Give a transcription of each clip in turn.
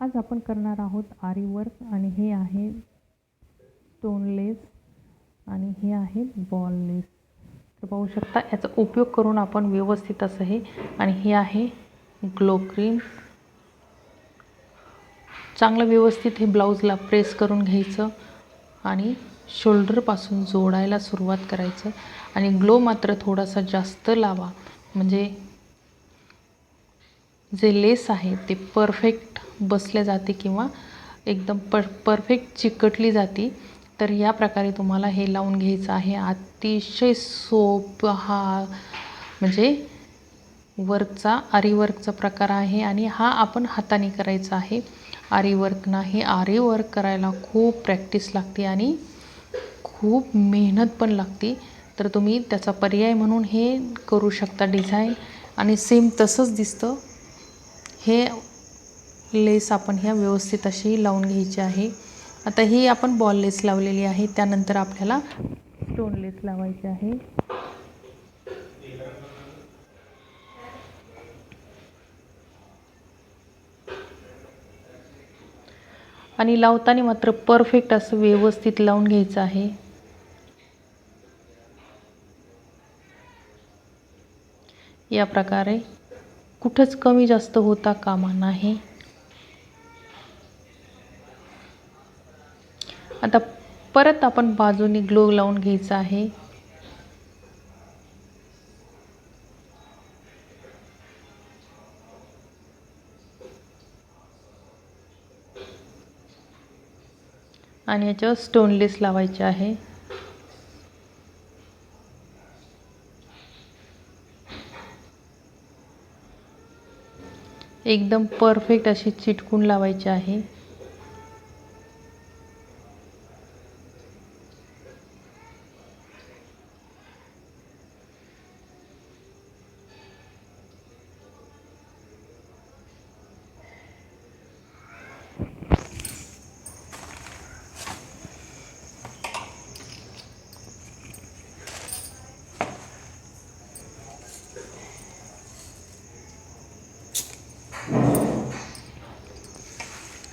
आज आपण करणार आहोत आरी वर्क आणि हे आहे स्टोनलेस आणि हे आहे बॉललेस तर पाहू शकता याचा उपयोग करून आपण व्यवस्थित असं हे आणि हे आहे ग्लो क्रीम चांगलं व्यवस्थित हे ब्लाऊजला प्रेस करून घ्यायचं आणि शोल्डरपासून जोडायला सुरुवात करायचं. आणि ग्लो मात्र थोडासा जास्त लावा. म्हणजे जे लेस आहे ते परफेक्ट बसले जाते किंवा एकदम पर परफेक्ट चिकटली जाते. तर या प्रकारे तुम्हाला हे लावून घ्यायचं आहे. अतिशय सोपा हा म्हणजे वर्कचा आरीवर्कचा प्रकार आहे आणि हा आपण हाताने करायचा आहे. आरीवर्क नाही आरीवर्क करायला खूप प्रॅक्टिस लागते आणि खूप मेहनत पण लागते. तर तुम्ही त्याचा पर्याय म्हणून हे करू शकता डिझाईन आणि सेम तसंच दिसतं. हे लेस आपण ह्या व्यवस्थित अशी लावून घ्यायची आहे. आता ही आपण बॉल लेस लावलेली आहे. त्यानंतर आपल्याला स्टोन लेस लावायची आहे. आणि लावताना मात्र परफेक्ट असं व्यवस्थित लावून घ्यायचं आहे. या प्रकारे. कुठंच कमी जास्त होता कामा नाही. आता परत आपण बाजूने ग्लो लावून घ्यायचा आहे. आणि याच्यावर स्टोनलेस लावायचे आहे. एकदम परफेक्ट अशी चिटकून लावायची आहे.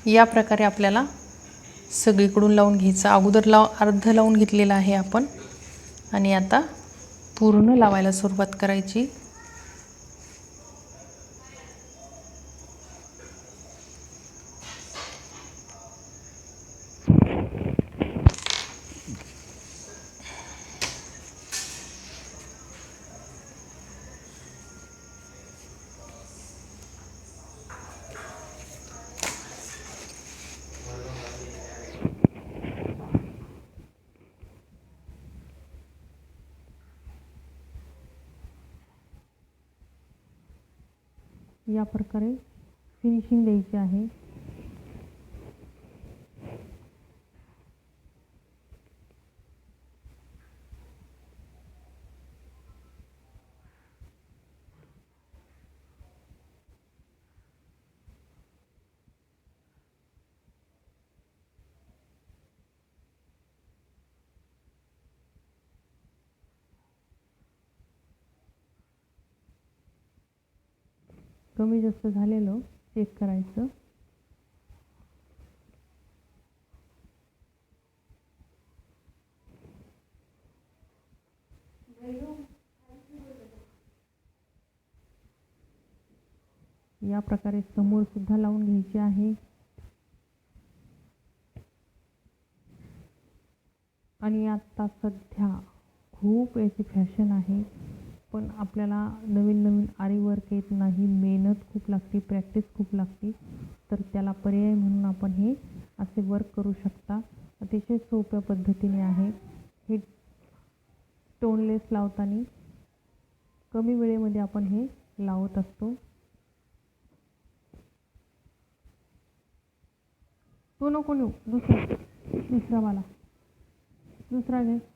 या प्रकारे आपल्याला सगळीकडून लावून घ्यायचं. अगोदर लाव अर्ध लावून घेतलेलं आहे आपण. आणि आता पूर्ण लावायला सुरुवात करायची. या प्रकारे फिनिशिंग द्यायची आहे. कमी जास्त झालेलं चेक करायचं. या प्रकारे समोर सुद्धा लावून घ्यायचे आहे. आणि आता सध्या खूप याची फॅशन आहे. पण आपल्याला नवीन नवीन आरी वर्क येत नाही मेहनत खूप लागते प्रॅक्टिस खूप लागते तर त्याला पर्याय म्हणून आपण हे असे वर्क करू शकता. अतिशय सोप्या पद्धतीने आहे. हे स्टोनलेस लावताना कमी वेळेमध्ये आपण हे लावत असतो. तो नको नेऊ. दुसरा. दुसरा वाला. दुसरा घे.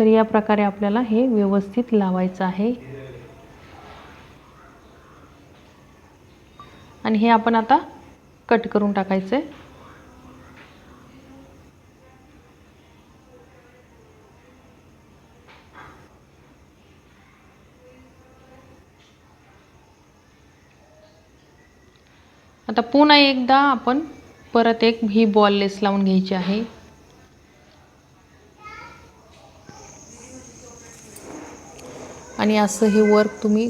तर या प्रकारे आपल्याला हे व्यवस्थित लावायचं आहे. आणि हे आपण आता कट करून टाकायचं. आहे आता पुन्हा एकदा आपण परत एक ही बॉल लेस लावून घ्यायची आहे. आणि असं हे वर्क तुम्ही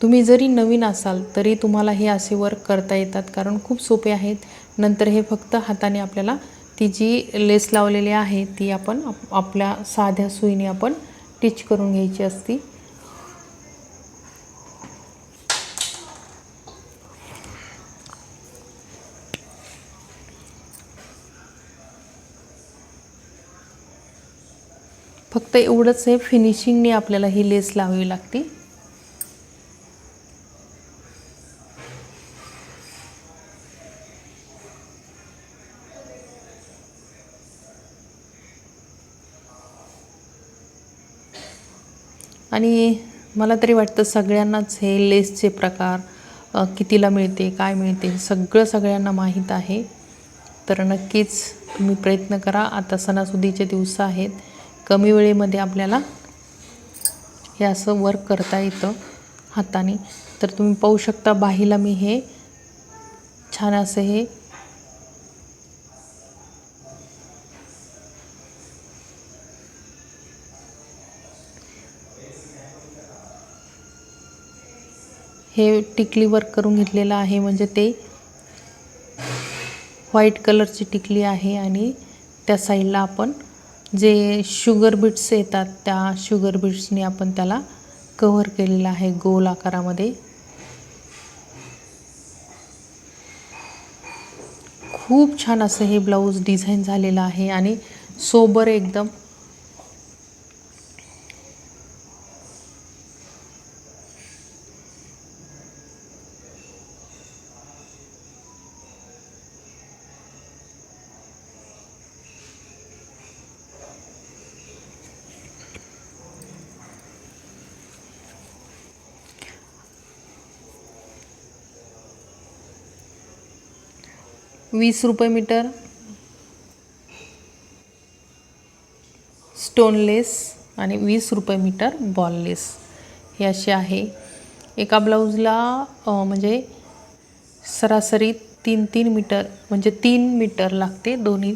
तुम्ही जरी नवीन असाल तरी तुम्हाला हे असे वर्क करता येतात. कारण खूप सोपे आहेत. नंतर हे फक्त हाताने आपल्याला ती जी लेस लावलेली आहे ती आपण आपल्या साध्या सुईने आपण टिच करून घ्यायची असती. फक्त एवढंच हे फिनिशिंगने आपल्याला ही लेस लावावी लागते. आणि मला तरी वाटतं सगळ्यांनाच हे लेसचे प्रकार कितीला मिळते काय मिळते हे सगळं सगळ्यांना माहीत आहे. तर नक्कीच तुम्ही प्रयत्न करा. आता सणासुदीचे दिवस आहेत. कमी वेळेमध्ये आपल्याला हे असं वर्क करता येतं हाताने. तर तुम्ही पाहू शकता बाहीला मी हे छान असं हे हे टिकली वर्क करून घेतलेलं आहे. म्हणजे ते व्हाईट कलरची टिकली आहे आणि त्या साईडला आपण जे शुगर बीट्स येतात त्या शुगर बीट्सने आपण त्याला कव्हर केलेलं आहे गोल आकारामध्ये. खूप छान असं हे ब्लाऊज डिझाईन झालेलं आहे आणि सोबर एकदम. वीस रुपये मीटर. स्टोनलेस आणि वीस रुपये मीटर बॉललेस हे असे आहे. एका ब्लाऊजला म्हणजे सरासरी तीन तीन मीटर म्हणजे तीन मीटर लागते दोन्ही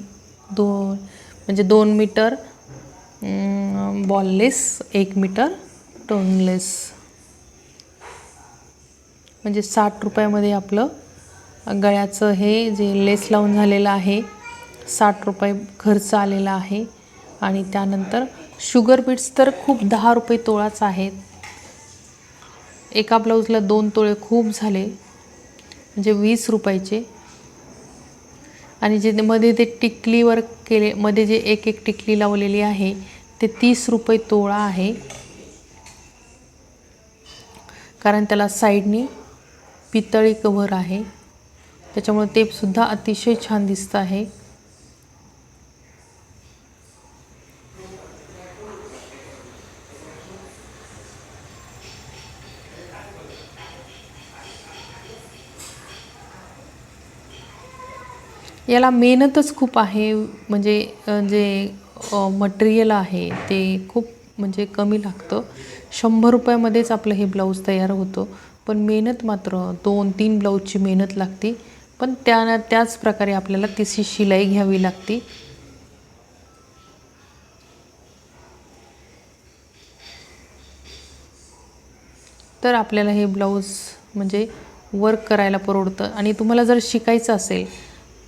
दोन म्हणजे दोन मीटर बॉललेस एक मीटर टोनलेस म्हणजे साठ रुपयामध्ये आपलं गळ्याचं हे जे लेस लावून झालेलं आहे साठ रुपये खर्च आलेला आहे आणि त्यानंतर शुगर बीट्स तर खूप दहा रुपये तोळाच आहेत. एका ब्लाऊजला दोन तोळे खूप झाले म्हणजे वीस रुपयाचे. आणि जे मध्ये ते टिकलीवर केले मध्ये जे एक एक टिकली लावलेली आहे ते तीस रुपये तोळा आहे. कारण त्याला साईडनी पितळी कव्हर आहे. त्याच्यामुळे ते सुद्धा अतिशय छान दिसतं आहे. याला मेहनतच खूप आहे. म्हणजे जे मटेरियल आहे ते खूप म्हणजे कमी लागतं. शंभर रुपयामध्येच आपलं हे ब्लाऊज तयार होतं. पण मेहनत मात्र दोन तीन ब्लाऊजची मेहनत लागते. पण त्या त्याच प्रकारे आपल्याला तिची शिलाई घ्यावी लागते. तर आपल्याला हे ब्लाऊज म्हणजे वर्क करायला परवडतं. आणि तुम्हाला जर शिकायचं असेल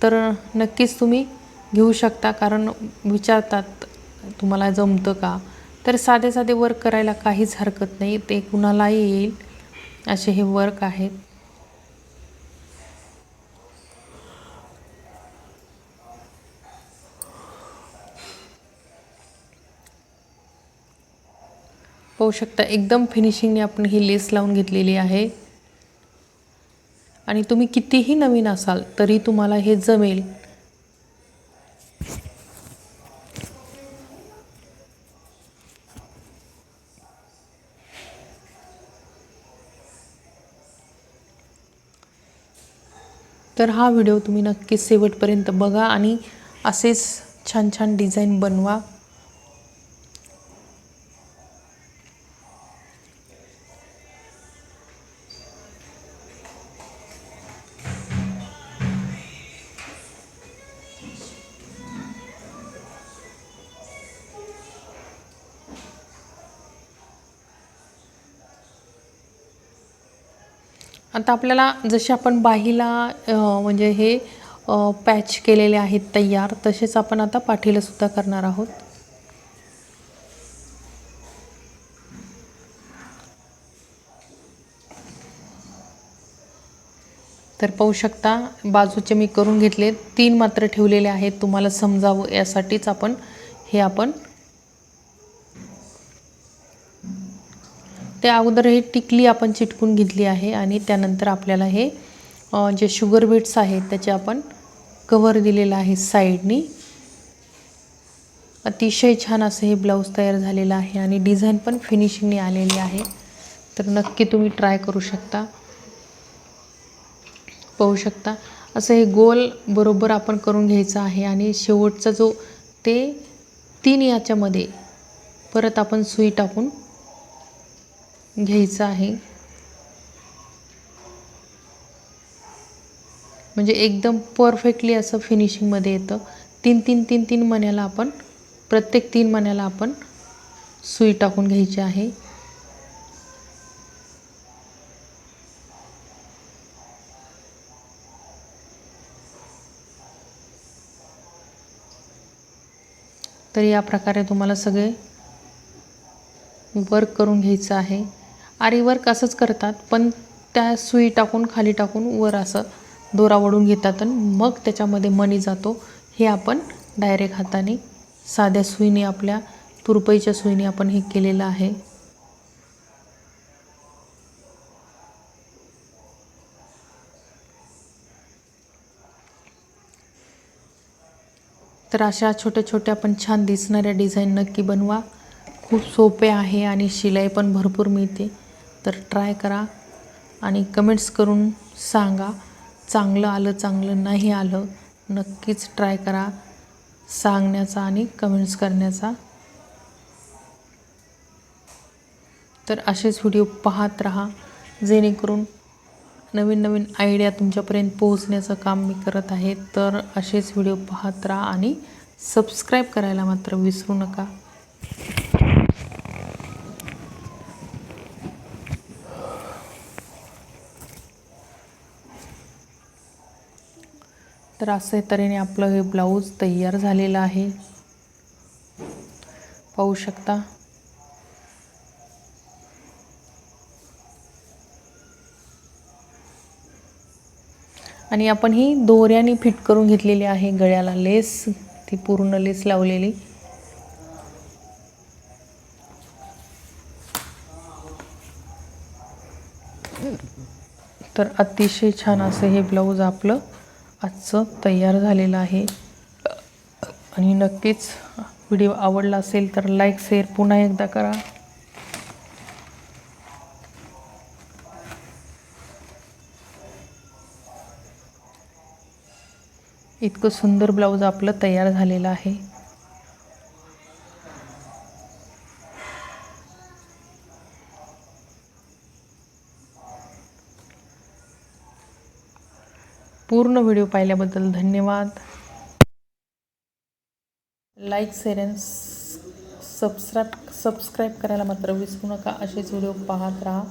तर नक्कीच तुम्ही घेऊ शकता. कारण विचारतात तुम्हाला जमतं का? तर साधे साधे वर्क करायला काहीच हरकत नाही. ते कुणालाही येईल असे हे वर्क आहेत पाहू शकता एकदम फिनिशिंगने आपण ही लेस लावून घेतलेली आहे. आणि तुम्ही कितीही नवीन असाल तरी तुम्हाला हे जमेल. तर हा व्हिडिओ तुम्ही नक्कीच शेवटपर्यंत बघा आणि असेच छान छान डिझाईन बनवा. आता आपल्याला जसे आपण बाहीला म्हणजे हे पॅच केलेले आहेत तयार तसेच आपण आता पाठीलासुद्धा करणार आहोत. तर पाहू शकता बाजूचे मी करून घेतले. तीन मात्र ठेवलेले आहेत. तुम्हाला समजावं यासाठीच आपण हे आपण त्या अगोदर हे टिकली आपण चिटकून घेतली आहे आणि त्यानंतर आपल्याला हे जे शुगर बीट्स आहेत त्याचे आपण कवर दिलेलं आहे साईडनी अतिशय छान असं हे ब्लाऊज तयार झालेलं आहे आणि डिझाईन पण फिनिशिंगने आलेली आहे. तर नक्की तुम्ही ट्राय करू शकता. पाहू शकता. असं हे गोल बरोबर आपण करून घ्यायचं आहे आणि शेवटचा जो ते तीन याच्यामध्ये परत आपण सुई टाकून घ्यायचं आहे. म्हणजे एकदम परफेक्टली असं फिनिशिंगमध्ये येतं. तीन तीन तीन तीन मण्याला आपण प्रत्येक तीन मण्याला आपण सुई टाकून घ्यायची आहे. तर या प्रकारे तुम्हाला सगळे वर्क करून घ्यायचं आहे. आरी वर्क असंच करतात पण त्या सुई टाकून खाली टाकून वर असं दोरा वडून घेतात आणि मग त्याच्यामध्ये मणी जातो. हे आपण डायरेक्ट हाताने साध्या सुईने आपल्या तुरपईच्या सुईने आपण हे केलेलं आहे. तर अशा छोट्या छोट्या पण छान दिसणाऱ्या डिझाईन नक्की बनवा. खूप सोपे आहे आणि शिलाई पण भरपूर मिळते. तर ट्राय करा आणि कमेंट्स करून सांगा. चांगलं आलं चांगलं नाही आलं नक्कीच ट्राय करा सांगण्याचा आणि कमेंट्स करण्याचा. तर असेच व्हिडिओ पाहत राहा. जेणेकरून नवीन नवीन आयडिया तुमच्यापर्यंत पोहोचण्याचं काम मी करत आहे. तर असेच व्हिडिओ पाहत राहा आणि सबस्क्राईब करायला मात्र विसरू नका. तर असे तऱ्हेने आपलं हे ब्लाऊज तयार झालेलं आहे. पाहू शकता. आणि आपण ही दोऱ्याने फिट करून घेतलेली आहे गळ्याला लेस ती पूर्ण लेस लावलेली. तर अतिशय छान असं हे ब्लाऊज आपलं आजचं तयार झालेलं आहे. आणि नक्कीच व्हिडिओ आवडला असेल तर लाईक शेअर पुन्हा एकदा करा. इतकं सुंदर ब्लाऊज आपलं तयार झालेलं आहे. पूर्ण व्हिडिओ पाहिल्याबद्दल धन्यवाद. Like share and subscribe subscribe करायला मात्र विसरू नका. असेच व्हिडिओ पाहत राहा.